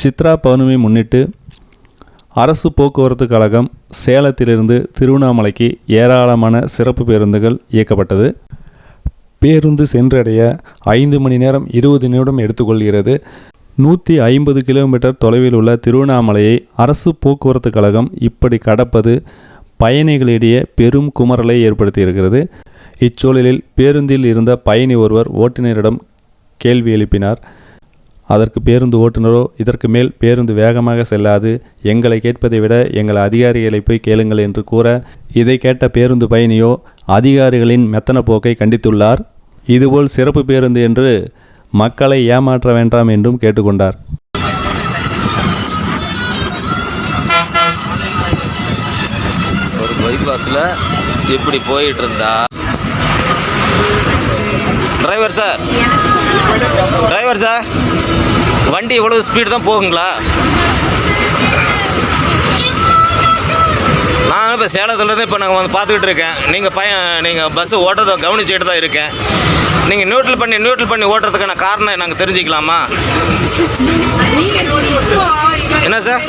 சித்ரா பௌர்ணமி முன்னிட்டு அரசு போக்குவரத்து கழகம் சேலத்திலிருந்து திருவண்ணாமலைக்கு ஏராளமான சிறப்பு பேருந்துகள் இயக்கப்பட்டது. பேருந்து சென்றடைய ஐந்து மணி நேரம் இருபது நிமிடம் எடுத்துக்கொள்கிறது. நூற்றி ஐம்பது கிலோமீட்டர் தொலைவில் உள்ள திருவண்ணாமலையை அரசு போக்குவரத்து கழகம் இப்படி கடப்பது பயணிகளிடையே பெரும் குமரலை ஏற்படுத்தியிருக்கிறது. இச்சூழலில் பேருந்தில் இருந்த பயணி ஒருவர் ஓட்டுநரிடம் கேள்வி எழுப்பினார். அதற்கு பேருந்து ஓட்டுநரோ இதற்கு மேல் பேருந்து வேகமாக செல்லாது. எங்களை கேட்பதை விட எங்கள் அதிகாரிகளை போய் கேளுங்கள் என்று கூற இதை கேட்ட பேருந்து பயணியோ அதிகாரிகளின் மெத்தன போக்கை கண்டித்துள்ளார். இதுபோல் சிறப்பு பேருந்து என்று மக்களை ஏமாற்ற வேண்டாம் என்றும் கேட்டுக்கொண்டார். ஒரு பைபாஸில் இப்படி போயிட்டு இருந்தா டிரைவர் சார் டிரைவர் சார் வண்டி இவ்வளவு ஸ்பீடு தான் போகுங்களா? நான் இப்போ சேலத்துலேருந்து இப்போ நாங்கள் வந்து பார்த்துக்கிட்டு இருக்கேன். நீங்கள் பையன் நீங்கள் பஸ்ஸு ஓட்டுறதை கவனிச்சுட்டு தான் இருக்கேன். நீங்கள் நியூட்ரல் பண்ணி நியூட்ரல் பண்ணி ஓட்டுறதுக்கான காரணம் நாங்கள் தெரிஞ்சுக்கலாமா? என்ன சார்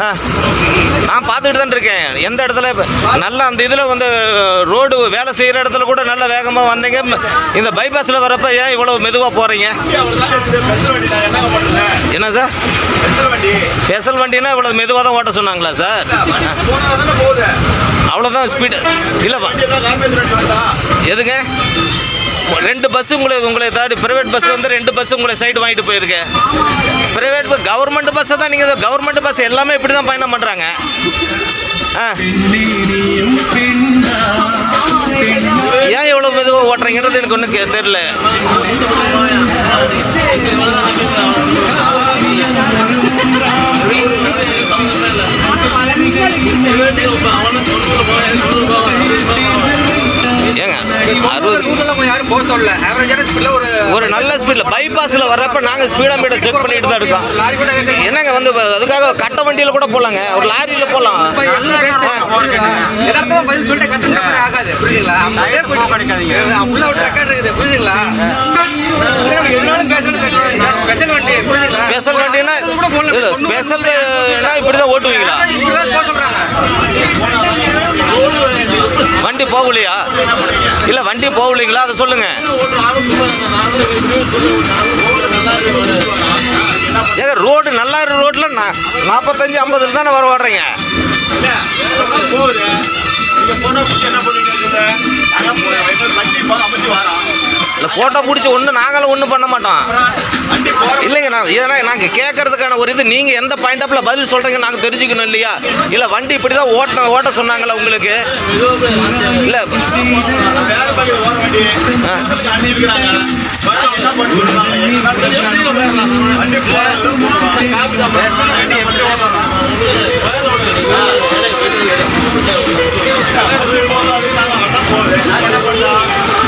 ஆ. நான் பார்த்துக்கிட்டு தான் இருக்கேன். எந்த இடத்துல நல்லா அந்த இதில் வந்து ரோடு வேலை செய்கிற இடத்துல கூட நல்ல வேகமாக வந்தீங்க. இந்த பைபாஸில் வரப்ப ஏன் இவ்வளோ மெதுவாக போகிறீங்க என்ன சார் ஸ்பெஷல் வண்டினா இவ்வளோ மெதுவாக தான் ஓட்ட சொன்னாங்களா சார் அவ்வளோதான் ஸ்பீடு இல்லைப்பா. எதுங்க? ரெண்டு பஸ் உங்களை உங்களை ஏதாவது பிரைவேட் பஸ் வந்து ரெண்டு பஸ் உங்களை சைடு வாங்கிட்டு போயிருக்கு. பிரைவேட் கவர்மெண்ட் பஸ்ஸை தான் நீங்கள் கவர்மெண்ட் பஸ் எல்லாமே இப்படி தான் பயணம் பண்ணுறாங்க ஆ. ஏன் எவ்வளோ மெதுவாக ஓட்டுறீங்கிறது எனக்கு ஒன்றும் தெரியல. ஏங்க ஒரு ஒரு நல்ல ஸ்பீடில் பைபாஸில் வர்றப்ப நாங்கள் ஸ்பீடா மீட்டர் செக் பண்ணிட்டு தான் இருக்கோம். என்னங்க வந்து அதுக்காக கட்ட வண்டியில் கூட போகலாங்க ஒரு லாரியில் போகலாம் புரியுதுங்களா? ஸ்பெஷல் வண்டி ஸ்பெஷல் வண்டினா இப்படி தான் ஓட்டுவீங்களா? வண்டி போகலையா? இல்லை வண்டி போகலைங்களா? அதை சொல்லுங்க. ஏங்க ரோடு நல்லா இருக்கிற ரோட்டில் நாற்பத்தஞ்சு ஐம்பதுல தானே வர வர்றீங்க இல்லை ஃபோட்டோ பிடிச்சி ஒன்று நாங்களும் ஒன்றும் பண்ண மாட்டோம். இல்லைங்க நான் ஏன்னா நாங்கள் கேட்கறதுக்கான ஒரு இது. நீங்கள் எந்த பாயிண்ட் ஆஃப்ல பதில் சொல்கிறீங்க நாங்கள் தெரிஞ்சுக்கணும் இல்லையா? இல்லை வண்டி இப்படி தான் ஓட்ட ஓட்ட சொன்னாங்களா உங்களுக்கு? இல்லை. போகுது